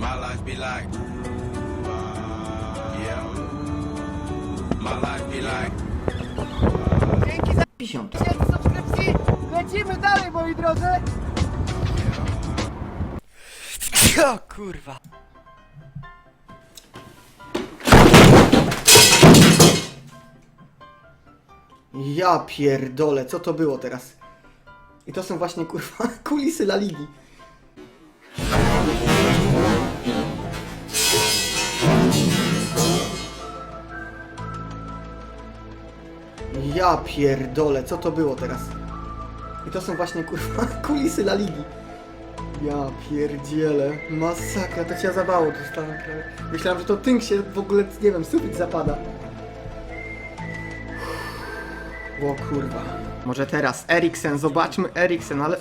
My life be like, yeah. My life be like. Dzięki za 50. 1000 subskrypcji. Lecimy dalej, moi drodzy. O kurwa. Ja pierdolę, co to było teraz? I to są właśnie kurwa kulisy La Ligi. Ja pierdolę, co to było teraz? I to są właśnie kurwa kulisy La Ligi. Ja pierdzielę, masakra, to cię zabało dostałem prawie. Myślałem, że to tynk się w ogóle, nie wiem, sufit zapada. O kurwa. Może teraz Eriksen, zobaczmy Eriksen, ale...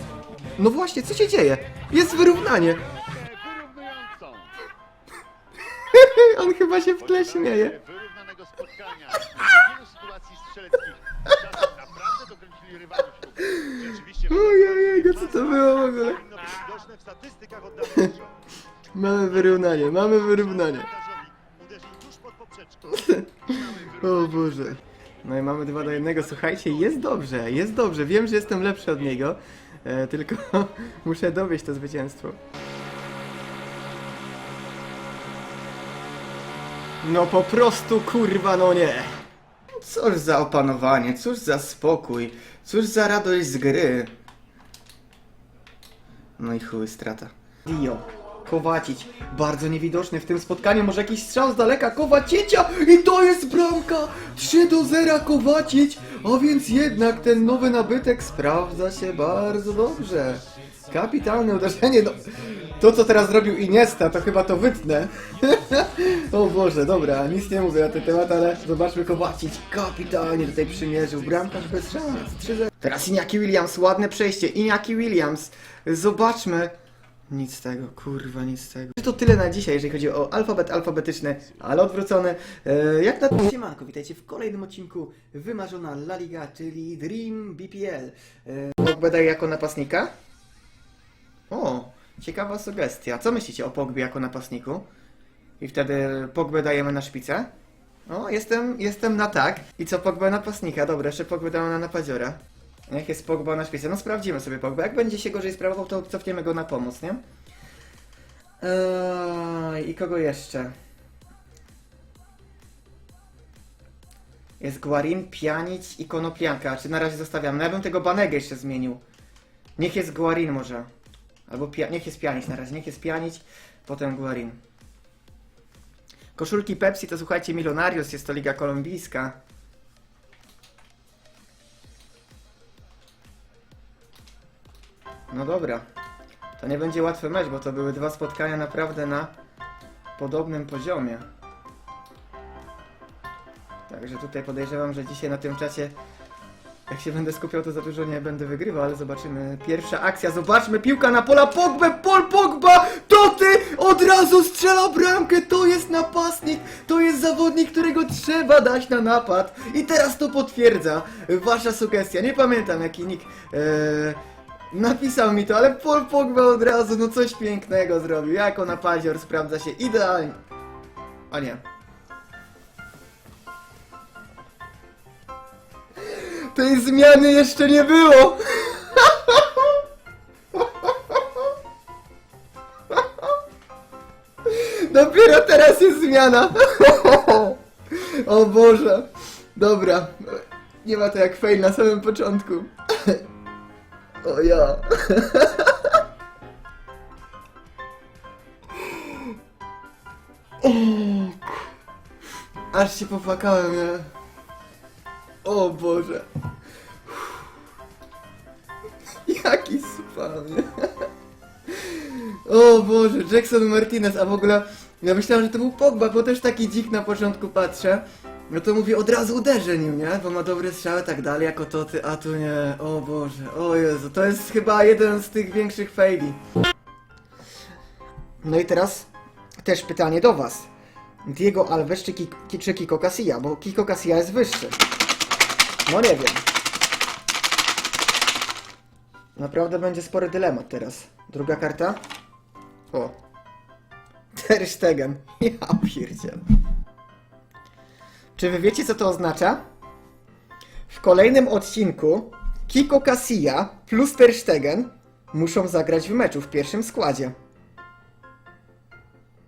No właśnie, co się dzieje? Jest wyrównanie. On chyba się w tle śmieje. Wyrównanego spotkania. Sytuacji strzeleckich rywalów. Rzeczywiście Ojej, co to było w ogóle? powinno być widoczne w statystykach oddanych strzałów. Mamy wyrównanie, mamy wyrównanie. Bramkarzowi Uderzył tuż pod poprzeczką. O Boże. No i mamy 2 do 1. Słuchajcie, jest dobrze, jest dobrze. Wiem, że jestem lepszy od niego. E, tylko muszę dowieść to zwycięstwo. No po prostu kurwa, no nie. Cóż za opanowanie, cóż za spokój, cóż za radość z gry. No i chuj, strata. Dio, Kowacić, bardzo niewidoczny w tym spotkaniu, może jakiś strzał z daleka Kowaciecia i to jest bramka! 3 do 0 Kowacić, a więc jednak ten nowy nabytek sprawdza się bardzo dobrze. Kapitalne uderzenie, no to co teraz zrobił Iniesta, to chyba to wytnę. o Boże, dobra, nic nie mówię na ten temat, ale zobaczmy Kowacić, kapitalnie tutaj przymierzył, bramkarz bez szans, 3-0. Teraz Iñaki Williams, ładne przejście, Iñaki Williams, zobaczmy. Nic z tego, kurwa, nic z tego. To tyle na dzisiaj, jeżeli chodzi o alfabet alfabetyczny, ale odwrócony. E, jak na Siemanko, witajcie w kolejnym odcinku Wymarzona La Liga, czyli Dream BPL. E, Pogba daje jako napastnika? O, ciekawa sugestia. Co myślicie o Pogbie jako napastniku? I wtedy Pogbę dajemy na szpicę? O, jestem, jestem na tak. I co Pogba napastnika? Dobra, jeszcze Pogbę damy na napadziora. Jak jest Pogba na szpicy? No sprawdzimy sobie Pogba. Jak będzie się gorzej sprawował, to cofniemy go na pomoc, nie? Eee, I kogo jeszcze? Jest Guarin, Pianic i Konoplianka. Czy na razie zostawiam? No ja bym tego Banegę jeszcze zmienił. Niech jest Guarin może. Albo pia niech jest Pianic na razie. Niech jest Pianic, potem Guarin. Koszulki Pepsi to słuchajcie Milonarios, jest to liga kolumbijska. No dobra. To nie będzie łatwy mecz, bo to były dwa spotkania naprawdę na podobnym poziomie. Także tutaj podejrzewam, że dzisiaj na tym czacie jak się będę skupiał, to za dużo nie będę wygrywał, ale zobaczymy. Pierwsza akcja, zobaczmy, piłka na pola Pogbę, Pol Pogba, to ty od razu strzela bramkę, to jest napastnik, to jest zawodnik, którego trzeba dać na napad. I teraz to potwierdza wasza sugestia, nie pamiętam jaki nick e, napisał mi to, ale Pol Pogba od razu, no coś pięknego zrobił, jako napadzior sprawdza się idealnie. A nie. Tej zmiany jeszcze nie było! Dopiero teraz jest zmiana! O Boże! Dobra. Nie ma to jak fail na samym początku. O ja. Aż się popłakałem, nie? O Boże. Jaki spam? O Boże, Jackson Martinez, a w ogóle ja myślałem, że to był Pogba, bo też taki dzik na początku patrzę. No to mówię, od razu uderzę nim, nie? Bo ma dobre strzały, tak dalej, jako to ty, a tu nie. O Boże, o Jezu, to jest chyba jeden z tych większych faili. No i teraz też pytanie do was. Diego Alves czy, Ki- czy Kiko Casilla, bo Kiko Casilla jest wyższy. No nie wiem. Naprawdę będzie spory dylemat teraz. Druga karta. O. Ter Stegen. Ja pierdzielę. Czy wy wiecie, co to oznacza? W kolejnym odcinku Kiko Casilla plus Ter Stegen muszą zagrać w meczu w pierwszym składzie.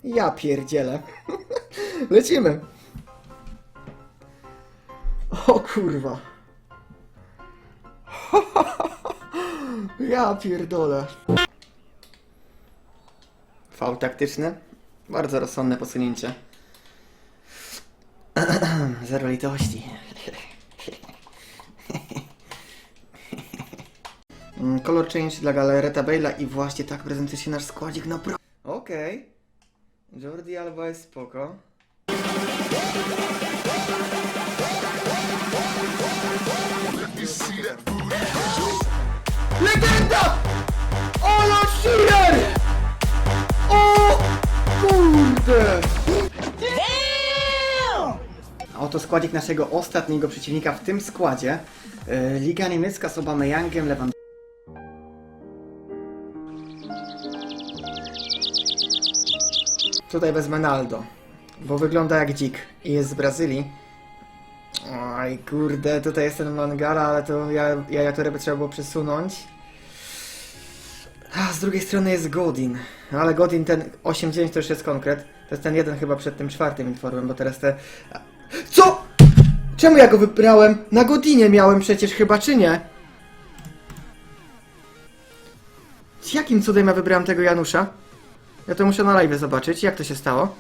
Ja pierdzielę. Lecimy. O kurwa. Ja pierdolę. Fał taktyczny. Bardzo rozsądne posunięcie. Zero litości. Color change dla Galereta Bale'a i właśnie tak prezentuje się nasz składzik na pro... Okej. Jordi Alba jest spoko. Legenda! Ola Shearer! O kurde! Oto składzik naszego ostatniego przeciwnika w tym składzie. E, Liga niemiecka z Aubameyangiem, Lewand... Tutaj wezmę Naldo, bo wygląda jak dzik i jest z Brazylii. Oj, kurde, tutaj jest ten Mangala, ale to ja, ja to by trzeba było przesunąć. A z drugiej strony jest Godin, ale Godin ten 8-9 to już jest konkret. To jest ten jeden chyba przed tym czwartym informem, bo teraz te... Co? Czemu ja go wybrałem? Na Godinie miałem przecież chyba, czy nie? Jakim cudem ja wybrałem tego Janusza? Ja to muszę na live zobaczyć, jak to się stało.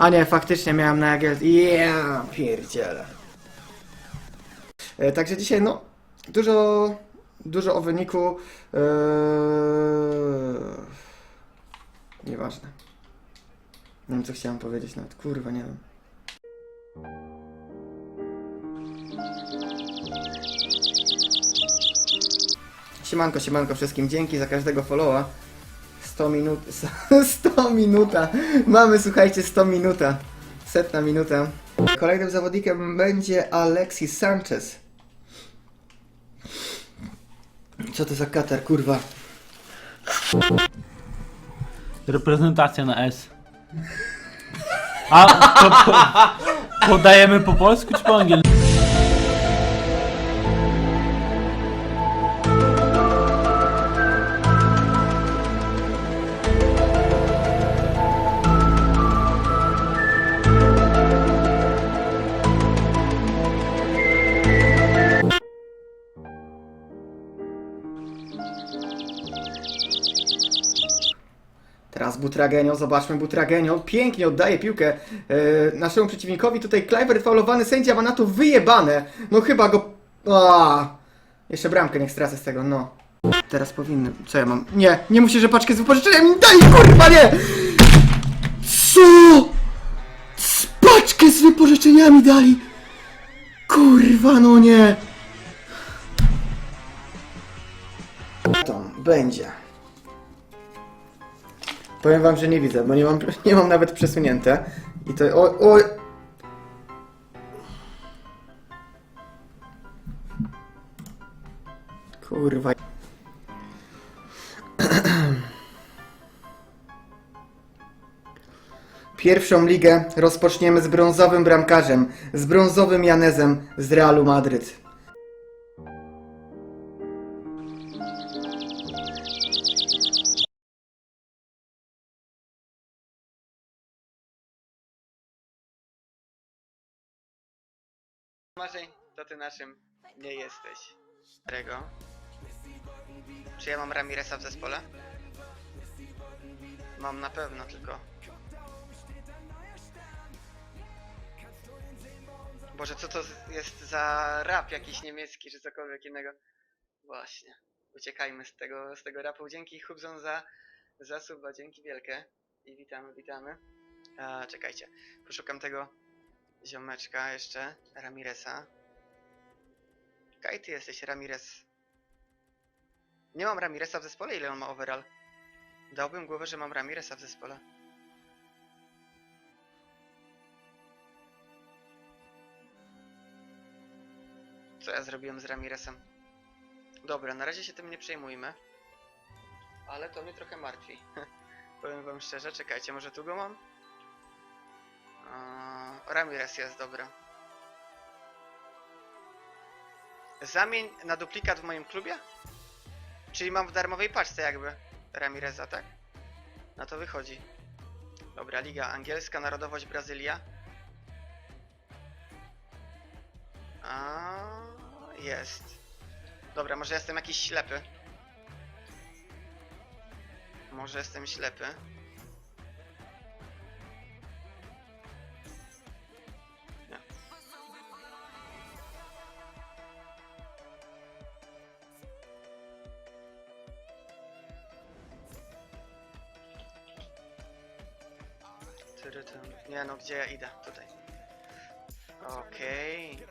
A nie, faktycznie miałem na Jagiel... Yeah, pierdziele. Także dzisiaj, no, dużo, dużo o wyniku. Eee... Nieważne. Nie wiem, co chciałem powiedzieć nawet. Kurwa, nie wiem. Siemanko, siemanko wszystkim. Dzięki za każdego followa. 100 minut... 100 minuta. Mamy, słuchajcie, 100 minuta. Setna minuta. Kolejnym zawodnikiem będzie Alexis Sanchez. Co to za katar, kurwa? Reprezentacja na S. A to po, podajemy po polsku czy po angielsku? Teraz Butragenio, zobaczmy Butragenio, pięknie oddaje piłkę e, naszemu przeciwnikowi, tutaj Kluivert faulowany, sędzia ma na to wyjebane, no chyba go... A, jeszcze bramkę niech stracę z tego, no. Teraz powinny, co ja mam? Nie, nie musi, że paczkę z wypożyczeniami daj, kurwa nie! Co? Z paczkę z wypożyczeniami dali! Kurwa, no nie! Będzie. Powiem wam, że nie widzę, bo nie mam, nie mam nawet przesunięte. I to. O, o! Kurwa. Pierwszą ligę rozpoczniemy z brązowym bramkarzem, z brązowym Janezem z Realu Madryt. Naszym nie jesteś. Którego? Czy ja mam Ramiresa w zespole? Mam na pewno, tylko... Boże, co to jest za rap jakiś niemiecki, czy cokolwiek innego? Właśnie. Uciekajmy z tego, z tego rapu. Dzięki Hubzon za, za suba, dzięki wielkie. I witamy, witamy. A, czekajcie, poszukam tego ziomeczka jeszcze, Ramiresa. Kaj ty jesteś, Ramirez? Nie mam Ramiresa w zespole, ile on ma overall? Dałbym głowę, że mam Ramiresa w zespole. Co ja zrobiłem z Ramiresem? Dobra, na razie się tym nie przejmujmy. Ale to mnie trochę martwi. Powiem wam szczerze, czekajcie, może tu go mam? O, Ramirez jest, dobra. Zamień na duplikat w moim klubie? Czyli mam w darmowej paczce jakby Ramireza, tak? Na to wychodzi. Dobra, Liga Angielska, Narodowość Brazylia. A jest. Dobra, może jestem jakiś ślepy. Może jestem ślepy. Tyrytym. Nie no, gdzie ja idę? Tutaj. Okej.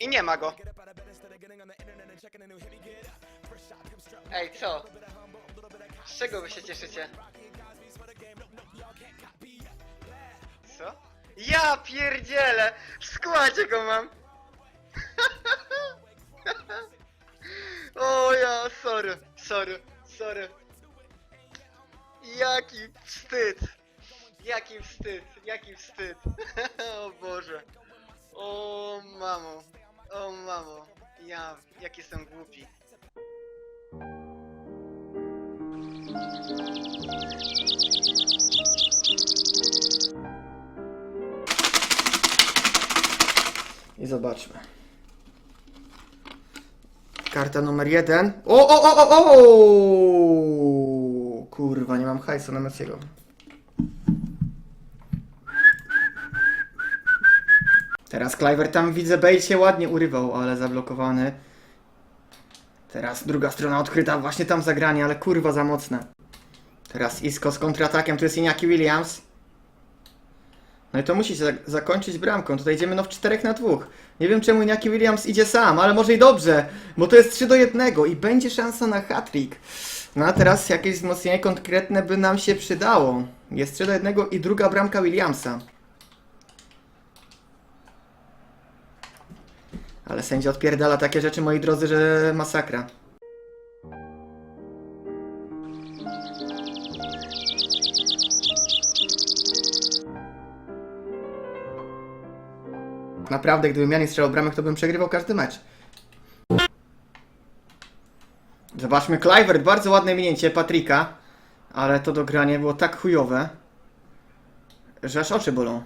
I nie ma go. Ej, co? Z czego wy się cieszycie? Co? Ja pierdzielę! W składzie go mam! o ja, sorry, sorry, sorry. Jaki wstyd! Jaki wstyd, jaki wstyd! o Boże! O mamo, o mamo, ja, jak jestem głupi. I zobaczmy. Karta numer jeden. O, o, o, o, o! Kurwa, nie mam hajsu na Messiego. Teraz Cliver tam widzę, Bale się ładnie urywał, ale zablokowany. Teraz druga strona odkryta, właśnie tam zagranie, ale kurwa za mocne. Teraz Isco z kontratakiem, tu jest Iñaki Williams. No i to musi się zak- zakończyć bramką. Tutaj idziemy no w 4 na 2. Nie wiem czemu Iñaki Williams idzie sam, ale może i dobrze, bo to jest 3 do 1 i będzie szansa na hat-trick. No a teraz jakieś wzmocnienie konkretne by nam się przydało. Jest 3 do 1 i druga bramka Williamsa. Ale sędzia odpierdala takie rzeczy, moi drodzy, że masakra. Naprawdę, gdybym ja nie strzelał bramek, to bym przegrywał każdy mecz. Zobaczmy, Clivert, bardzo ładne minięcie Patryka, ale to dogranie było tak chujowe, że aż oczy bolą.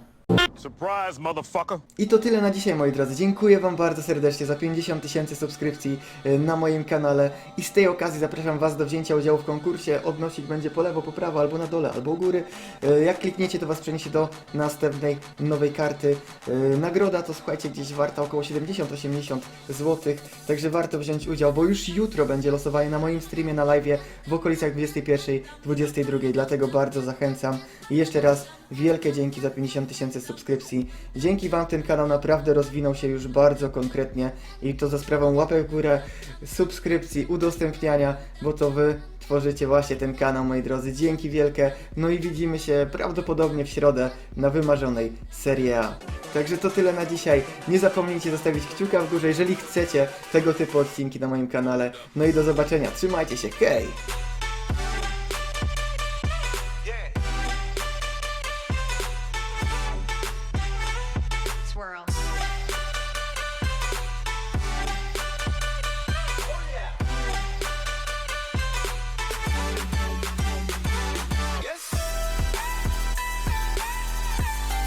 I to tyle na dzisiaj, moi drodzy. Dziękuję Wam bardzo serdecznie za 50 tysięcy subskrypcji y, na moim kanale. I z tej okazji zapraszam Was do wzięcia udziału w konkursie. Odnosik będzie po lewo, po prawo, albo na dole, albo u góry. Y, Jak klikniecie, to Was przeniesie do następnej nowej karty. Y, Nagroda to słuchajcie, gdzieś warta około 70-80 zł. Także warto wziąć udział, bo już jutro będzie losowanie na moim streamie na live w okolicach 21-22. Dlatego bardzo zachęcam. I jeszcze raz wielkie dzięki za 50 subskrypcji. Dzięki Wam ten kanał naprawdę rozwinął się już bardzo konkretnie i to za sprawą łapek w górę, subskrypcji, udostępniania, bo to Wy tworzycie właśnie ten kanał, moi drodzy. Dzięki wielkie. No i widzimy się prawdopodobnie w środę na wymarzonej Serie A. Także to tyle na dzisiaj. Nie zapomnijcie zostawić kciuka w górze, jeżeli chcecie tego typu odcinki na moim kanale. No i do zobaczenia. Trzymajcie się. Hej!